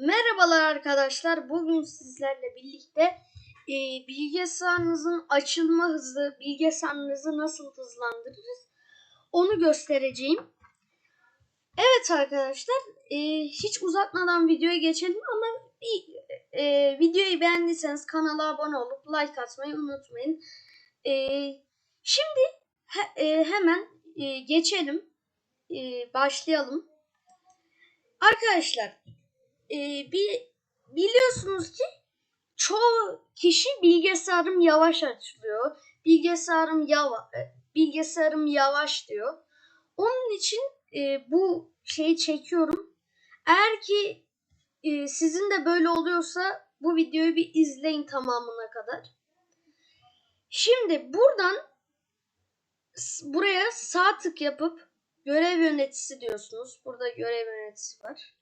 Merhabalar arkadaşlar. Bugün sizlerle birlikte e, bilgisayarınızın açılma hızı, bilgisayarınızı nasıl hızlandırırız onu göstereceğim. Evet arkadaşlar, e, hiç uzatmadan videoya geçelim ama bir e, videoyu beğendiyseniz kanala abone olup like atmayı unutmayın. E, şimdi he- e, hemen e, geçelim, E, başlayalım. Arkadaşlar e, bir biliyorsunuz ki çoğu kişi bilgisayarım yavaş açılıyor. Bilgisayarım yava, e, bilgisayarım yavaş diyor. Onun için e, bu şeyi çekiyorum. Eğer ki e, sizin de böyle oluyorsa bu videoyu bir izleyin tamamına kadar. Şimdi buradan buraya sağ tık yapıp görev yöneticisi diyorsunuz. Burada görev yöneticisi var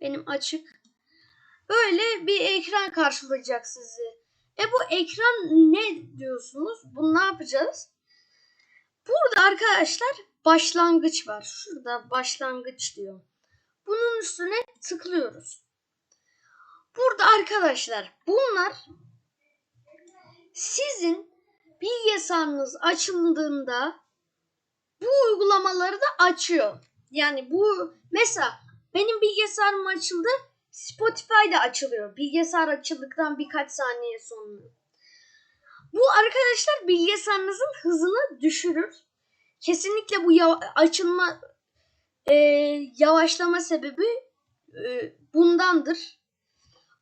benim açık. Böyle bir ekran karşılayacak sizi. E bu ekran ne diyorsunuz? Bunu ne yapacağız? Burada arkadaşlar başlangıç var. Şurada başlangıç diyor. Bunun üstüne tıklıyoruz. Burada arkadaşlar bunlar sizin bilgisayarınız açıldığında bu uygulamaları da açıyor. Yani bu mesela benim bilgisayarım açıldı. Spotify da açılıyor. Bilgisayar açıldıktan birkaç saniye sonra. Bu arkadaşlar bilgisayarınızın hızını düşürür. Kesinlikle bu açılma e, yavaşlama sebebi e, bundandır.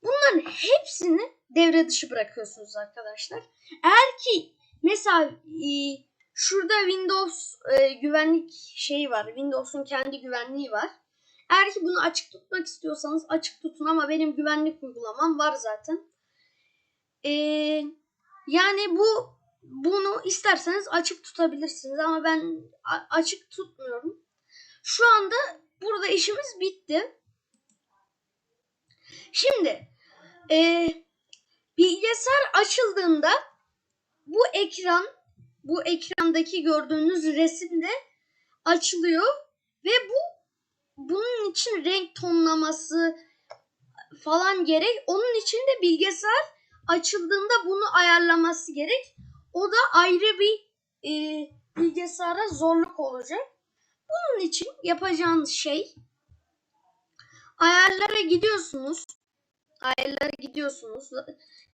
Bunların hepsini devre dışı bırakıyorsunuz arkadaşlar. Eğer ki mesela e, şurada Windows e, güvenlik şeyi var. Windows'un kendi güvenliği var. Eğer ki bunu açık tutmak istiyorsanız açık tutun ama benim güvenlik uygulamam var zaten. Ee, yani bu bunu isterseniz açık tutabilirsiniz ama ben açık tutmuyorum. Şu anda burada işimiz bitti. Şimdi e, bilgisayar açıldığında bu ekran bu ekrandaki gördüğünüz resimde açılıyor ve bu bunun için renk tonlaması falan gerek. Onun için de bilgisayar açıldığında bunu ayarlaması gerek. O da ayrı bir e, bilgisayara zorluk olacak. Bunun için yapacağınız şey ayarlara gidiyorsunuz. Ayarlara gidiyorsunuz.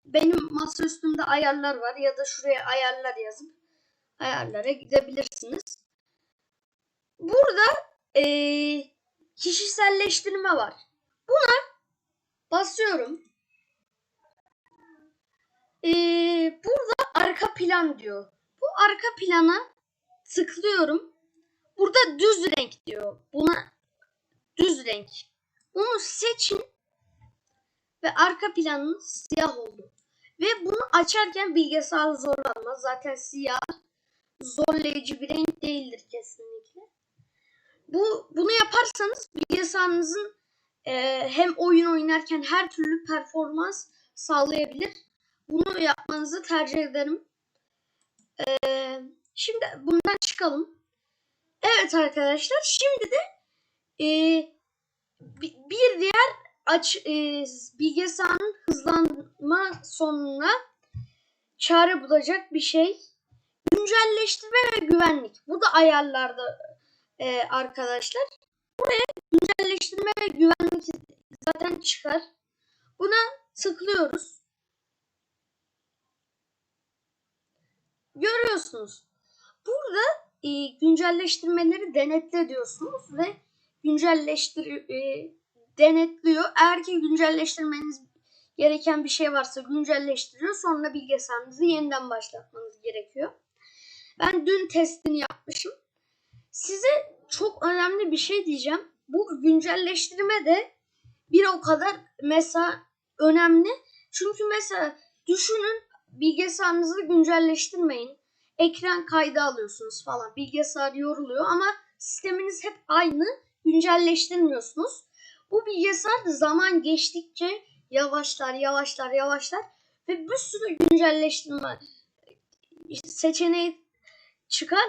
Benim masa üstümde ayarlar var ya da şuraya ayarlar yazıp ayarlara gidebilirsiniz. Burada eee kişiselleştirme var. Buna basıyorum. Ee, burada arka plan diyor. Bu arka plana tıklıyorum. Burada düz renk diyor. Buna düz renk. Bunu seçin ve arka planınız siyah oldu. Ve bunu açarken bilgisayar zorlanmaz. Zaten siyah zorlayıcı bir renk değildir kesinlikle. Bu bunu yaparsanız bilgisayarınızın e, hem oyun oynarken her türlü performans sağlayabilir. Bunu yapmanızı tercih ederim. E, şimdi bundan çıkalım. Evet arkadaşlar şimdi de e, bi- bir diğer aç e, bilgisayarın hızlanma sonuna çare bulacak bir şey. Güncelleştirme ve güvenlik. Bu da ayarlarda e, arkadaşlar. Buraya güncelleştirme ve güvenlik zaten çıkar. Buna tıklıyoruz. Görüyorsunuz. Burada e, güncelleştirmeleri denetle diyorsunuz ve güncelleştir e, denetliyor. Eğer ki güncelleştirmeniz gereken bir şey varsa güncelleştiriyor. Sonra bilgisayarınızı yeniden başlatmanız gerekiyor. Ben dün testini yapmışım. Size çok önemli bir şey diyeceğim. Bu güncelleştirme de bir o kadar mesela önemli. Çünkü mesela düşünün bilgisayarınızı güncelleştirmeyin. Ekran kaydı alıyorsunuz falan. Bilgisayar yoruluyor ama sisteminiz hep aynı. Güncelleştirmiyorsunuz. Bu bilgisayar zaman geçtikçe yavaşlar, yavaşlar, yavaşlar ve bir sürü güncelleştirme seçeneği çıkar.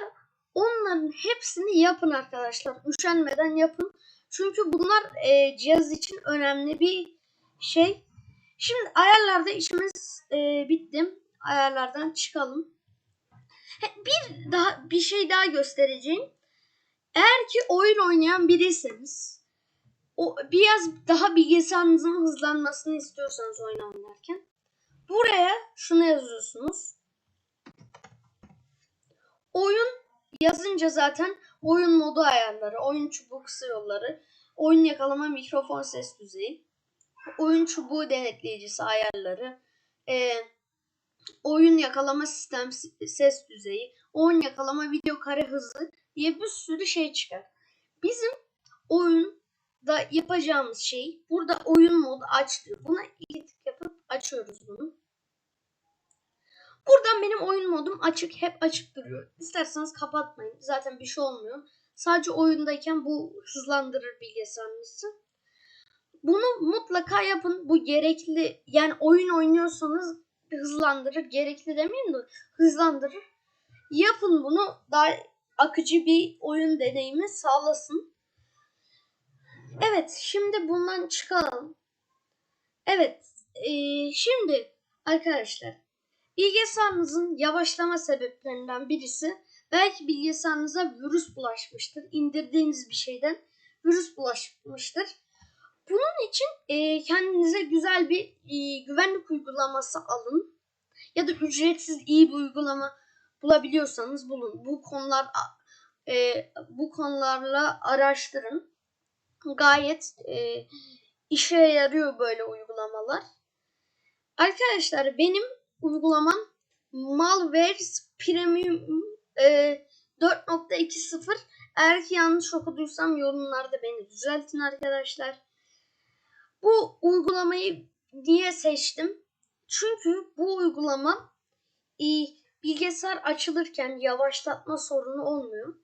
Onların hepsini yapın arkadaşlar. Üşenmeden yapın. Çünkü bunlar e, cihaz için önemli bir şey. Şimdi ayarlarda işimiz e, bitti. Ayarlardan çıkalım. Bir daha bir şey daha göstereceğim. Eğer ki oyun oynayan biriyseniz o biraz daha bilgisayarınızın hızlanmasını istiyorsanız oyun oynarken buraya şunu yazıyorsunuz. Oyun yazınca zaten oyun modu ayarları, oyun çubuğu kısa yolları, oyun yakalama mikrofon ses düzeyi, oyun çubuğu denetleyicisi ayarları, e, oyun yakalama sistem ses düzeyi, oyun yakalama video kare hızı diye bir sürü şey çıkar. Bizim oyunda yapacağımız şey burada oyun modu aç diyor. Buna iki tık yapıp açıyoruz bunu. Buradan benim oyun modum açık. Hep açık duruyor. İsterseniz kapatmayın. Zaten bir şey olmuyor. Sadece oyundayken bu hızlandırır bilgisayarınızı. Bunu mutlaka yapın. Bu gerekli. Yani oyun oynuyorsanız hızlandırır. Gerekli demeyeyim de hızlandırır. Yapın bunu. Daha akıcı bir oyun deneyimi sağlasın. Evet. Şimdi bundan çıkalım. Evet. Ee, şimdi arkadaşlar Bilgisayarınızın yavaşlama sebeplerinden birisi belki bilgisayarınıza virüs bulaşmıştır. İndirdiğiniz bir şeyden virüs bulaşmıştır. Bunun için e, kendinize güzel bir e, güvenlik uygulaması alın. Ya da ücretsiz iyi bir uygulama bulabiliyorsanız bulun. Bu konular e, bu konularla araştırın. Gayet e, işe yarıyor böyle uygulamalar. Arkadaşlar benim uygulamam Malwares Premium e, 4.20 eğer ki yanlış okuduysam yorumlarda beni düzeltin arkadaşlar. Bu uygulamayı niye seçtim? Çünkü bu uygulama e, bilgisayar açılırken yavaşlatma sorunu olmuyor.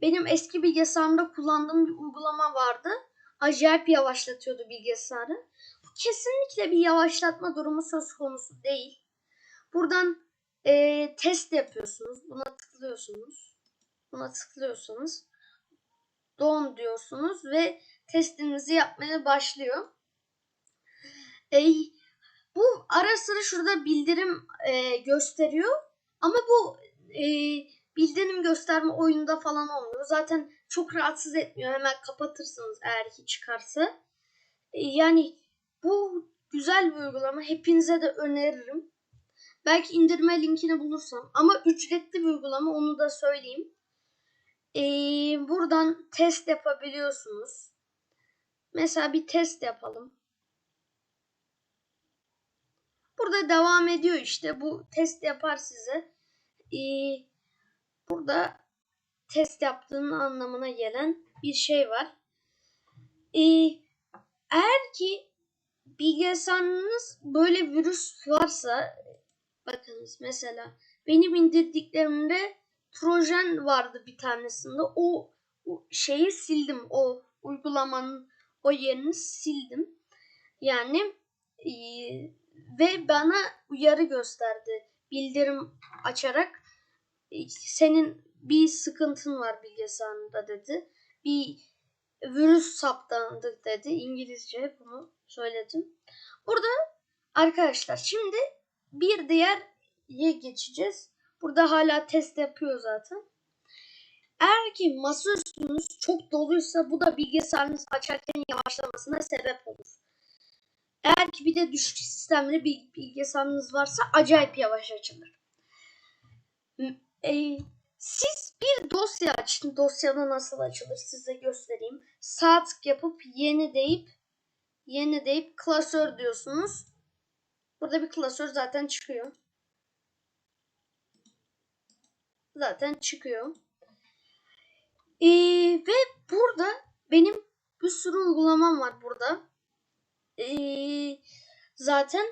Benim eski bilgisayarımda kullandığım bir uygulama vardı. Acayip yavaşlatıyordu bilgisayarı. Bu kesinlikle bir yavaşlatma durumu söz konusu değil. Buradan e, test yapıyorsunuz. Buna tıklıyorsunuz. Buna tıklıyorsunuz. Don diyorsunuz ve testinizi yapmaya başlıyor. E, bu ara sıra şurada bildirim e, gösteriyor. Ama bu e, bildirim gösterme oyunda falan olmuyor. Zaten çok rahatsız etmiyor. Hemen kapatırsınız eğer ki çıkarsa. E, yani bu güzel bir uygulama. Hepinize de öneririm. Belki indirme linkini bulursam. Ama ücretli bir uygulama onu da söyleyeyim. Ee, buradan test yapabiliyorsunuz. Mesela bir test yapalım. Burada devam ediyor işte. Bu test yapar size. Ee, burada test yaptığının anlamına gelen bir şey var. Ee, eğer ki bilgisayarınız böyle virüs varsa Bakınız mesela benim indirdiklerimde Trojan vardı bir tanesinde. O, o şeyi sildim. O uygulamanın o yerini sildim. Yani e, ve bana uyarı gösterdi. Bildirim açarak e, senin bir sıkıntın var bilgisayarında dedi. Bir virüs saptandı dedi. İngilizce bunu söyledim. Burada arkadaşlar şimdi bir diğer ye geçeceğiz. Burada hala test yapıyor zaten. Eğer ki masaüstünüz çok doluysa bu da bilgisayarınız açarken yavaşlamasına sebep olur. Eğer ki bir de düşük sistemli bir bilgisayarınız varsa acayip yavaş açılır. E, siz bir dosya açın. Dosyada nasıl açılır size göstereyim. Sağ tık yapıp yeni deyip yeni deyip klasör diyorsunuz. Burada bir klasör zaten çıkıyor. Zaten çıkıyor. Ee, ve burada benim bir sürü uygulamam var burada. Ee, zaten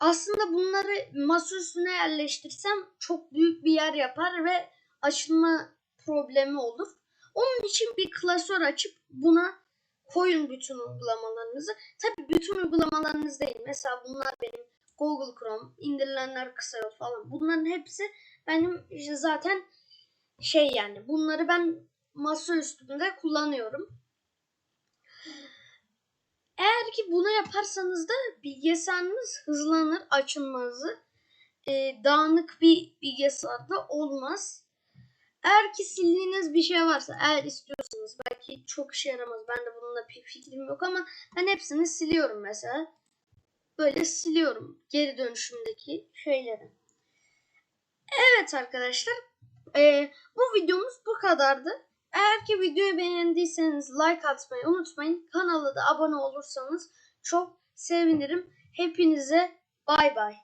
aslında bunları masa üstüne yerleştirsem çok büyük bir yer yapar ve açılma problemi olur. Onun için bir klasör açıp buna koyun bütün uygulamalarınızı. Tabi bütün uygulamalarınız değil. Mesela bunlar benim Google Chrome, indirilenler kısa yol falan. Bunların hepsi benim işte zaten şey yani bunları ben masa üstünde kullanıyorum. ki bunu yaparsanız da bilgisayarınız hızlanır açılması. Ee, dağınık bir bilgisayarda olmaz. Eğer ki sildiğiniz bir şey varsa eğer istiyorsanız belki çok işe yaramaz. Ben de bununla bir fikrim yok ama ben hepsini siliyorum mesela. Böyle siliyorum geri dönüşümdeki şeyleri. Evet arkadaşlar ee, bu videomuz bu kadardı. Eğer ki videoyu beğendiyseniz like atmayı unutmayın. Kanala da abone olursanız çok sevinirim. Hepinize bay bay.